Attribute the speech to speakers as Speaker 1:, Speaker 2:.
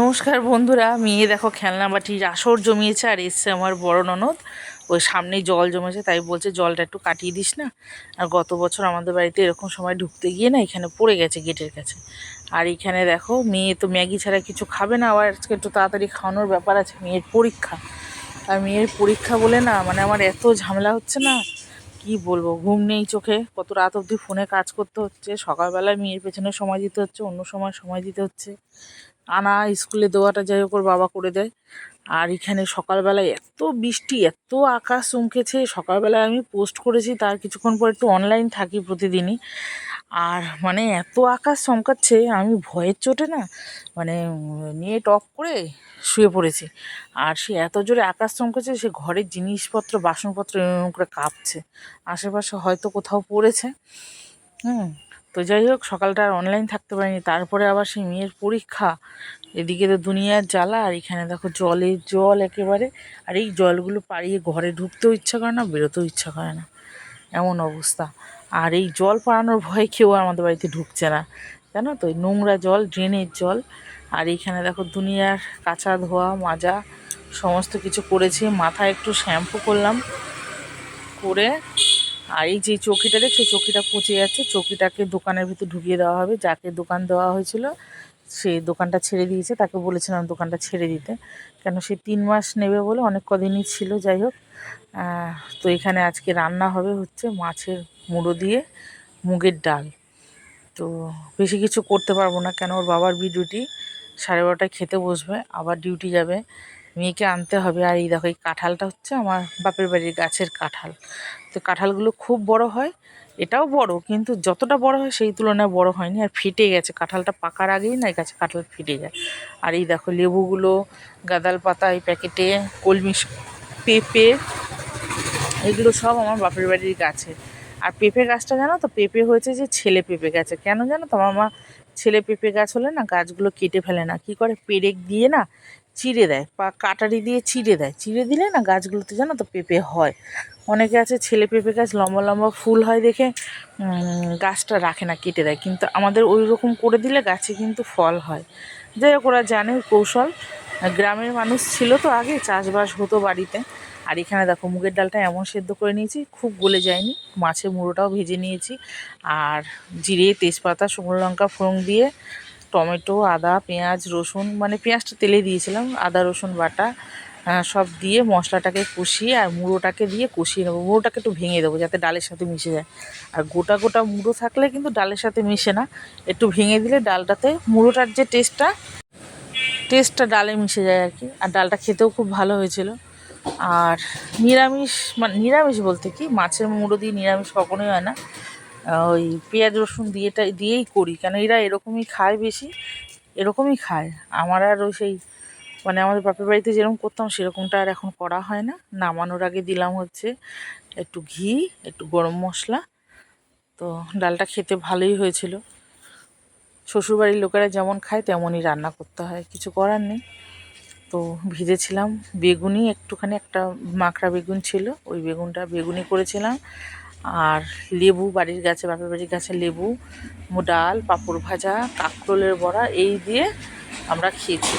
Speaker 1: নমস্কার বন্ধুরা, মেয়ে দেখো খেলনা বাটির আসর জমিয়েছে আর এসছে আমার বড় ননদ। ওই সামনেই জল জমেছে, তাই বলছে জলটা একটু কাটিয়ে দিস না। আর গত বছর আমাদের বাড়িতে এরকম সময় ঢুকতে গিয়ে না এখানে পড়ে গেছে গেটের কাছে। আর এখানে দেখো, মেয়ে তো ম্যাগি ছাড়া কিছু খাবে না। আবার আজকে একটু তাড়াতাড়ি খাওয়ানোর ব্যাপার আছে, মেয়ের পরীক্ষা। আর মেয়ের পরীক্ষা বলে না মানে আমার এত ঝামেলা হচ্ছে না। কি বলব, ঘুম নেই চোখে। কত রাত অবধি ফোনে কাজ করতে হচ্ছে, সকালবেলায় মেয়ের পেছনে সময় দিতে হচ্ছে, অন্য সময় সময় দিতে হচ্ছে। আনা, স্কুলে দেওয়াটা যাই হোক বাবা করে দেয়। আর এখানে সকালবেলায় এত বৃষ্টি, এত আকাশ চমকেছে সকালবেলায় আমি পোস্ট করেছি, তার কিছুক্ষণ পর একটু অনলাইন থাকি প্রতিদিনই। আর মানে এত আকাশ চমকাচ্ছে, আমি ভয়ের চোটে না মানে নেট অফ করে শুয়ে পড়েছি। আর সে এত জোরে আকাশ চমকেছে, সে ঘরের জিনিসপত্র, বাসনপত্র এরকম করে কাঁপছে। আশেপাশে হয়তো কোথাও পড়েছে। হুম। তো যাই হোক, সকালটা আর অনলাইন থাকতে পারিনি। তারপরে আবার সেই মেয়ের পরীক্ষা। এদিকে তো দুনিয়ার জ্বালা, আর এখানে দেখো জলের জল একেবারে। আর এই জলগুলো পাড়িয়ে ঘরে ঢুকতেও ইচ্ছা করে না, বেরোতেও ইচ্ছা করে না। এমন অবস্থা। আর এই জল পাড়ানোর ভয়ে কেউ আমাদের বাড়িতে ঢুকছে না। জানো তো নোংরা জল, ড্রেনের জল। আর এইখানে দেখো দুনিয়ার কাঁচা ধোয়া, মাজা, সমস্ত কিছু করেছি। মাথায় একটু শ্যাম্পু করলাম। করে আর এই যে চৌকিটা দেখছ, চৌকিটা পচে যাচ্ছে। চৌকিটাকে দোকানের ভিতর ঢুকিয়ে দেওয়া হবে। যাকে দোকান দেওয়া হয়েছিল, সে দোকানটা ছেড়ে দিয়েছে। তাকে বলেছিলাম দোকানটা ছেড়ে দিতে। কেন সে তিন মাস নেবে বলে অনেক কদিনই ছিল, যাই হোক। তো এখানে আজকে রান্না হবে হচ্ছে মাছের মুড়ো দিয়ে মুগের ডাল। তো বেশি কিছু করতে পারব না, কেন ওর বাবার বি ডিউটি সাড়ে বারোটায় খেতে বসবে, আবার ডিউটি যাবে। মেয়েকে আনতে হবে। আর এই দেখো, এই কাঁঠালটা হচ্ছে আমার বাপের বাড়ির গাছের কাঁঠাল। তো কাঁঠালগুলো খুব বড় হয়, এটাও বড়, কিন্তু যতটা বড় হয় সেই তুলনায় বড় হয়নি। আর ফেটে গেছে, কাঁঠালটা পাকার আগেই না এই গাছে কাঁঠাল ফেটে যায়। আর এই দেখো, লেবুগুলো গাদাল পাতা, এই প্যাকেটে, কলমি পেঁপে, এগুলো সব আমার বাপের বাড়ির গাছে। আর পেঁপে গাছটা জানো তো, পেঁপে হয়েছে যে ছেলে পেঁপে গাছে। কেন জানো তো, আমার মা ছেলে পেঁপে গাছ হলে না গাছগুলো কেটে ফেলে না। কি করে পেরেক দিয়ে না চিড়ে দেয় বা কাটারি দিয়ে চিড়ে দেয়। চিড়ে দিলে না গাছগুলোতে জানো তো পেঁপে হয়। অনেকে আছে ছেলে পেঁপে গাছ, লম্বা লম্বা ফুল হয় দেখে গাছটা রাখে না, কেটে দেয়। কিন্তু আমাদের ওই রকম করে দিলে গাছে কিন্তু ফল হয়। যাই হোক, ওরা জানে কৌশল। গ্রামের মানুষ ছিল তো আগে, চাষবাস হতো বাড়িতে। আর এখানে দেখো, মুগের ডালটা এমন সেদ্ধ করে নিয়েছি, খুব গলে যায়নি। মাছের মুড়োটাও ভেজে নিয়েছি। আর জিরে, তেজপাতা, শুকনো লঙ্কা, ফোড়ন দিয়ে টমেটো, আদা, পেঁয়াজ, রসুন মানে পেঁয়াজটা তেলে দিয়েছিলাম, আদা, রসুন বাটা সব দিয়ে মশলাটাকে কষিয়ে আর মুড়োটাকে দিয়ে কষিয়ে নেব। মুড়োটাকে একটু ভেঙে দেবো যাতে ডালের সাথে মিশে যায়। আর গোটা গোটা মুড়ো থাকলে কিন্তু ডালের সাথে মিশে না। একটু ভেঙে দিলে ডালটাতে মুড়োটার যে টেস্টটা টেস্টটা ডালে মিশে যায় আর কি। আর ডালটা খেতেও খুব ভালো হয়েছিল। আর নিরামিষ মানে নিরামিষ বলতে কি? মাছের মুড়ো দিয়ে নিরামিষ কখনোই হয় না। ওই পেঁয়াজ রসুন দিয়েটা, দিয়েই করি। কেন এরা এরকমই খায় বেশি? এরকমই খায়। আমার আর ওই সেই মানে আমাদের বাপের বাড়িতে যেরকম করতাম, সেরকমটা আর এখন করা হয় না। নামানোর আগে দিলাম হচ্ছে একটু ঘি, একটু গরম মশলা। তো ডালটা খেতে ভালোই হয়েছিল। শ্বশুরবাড়ির লোকেরা যেমন খায়, তেমনই রান্না করতে হয়। কিছু করার নেই। তো ভিজেছিলাম বেগুনি, একটুখানি একটা মাখড়া বেগুন ছিল। ওই বেগুনটা বেগুনি করেছিলাম। আর লেবু, বাড়ির গাছে, বাপের বাড়ির গাছে লেবু ডাল পাঁপড় ভাজা, কাঁকরোলের বড়া, এই দিয়ে আমরা খেয়েছি।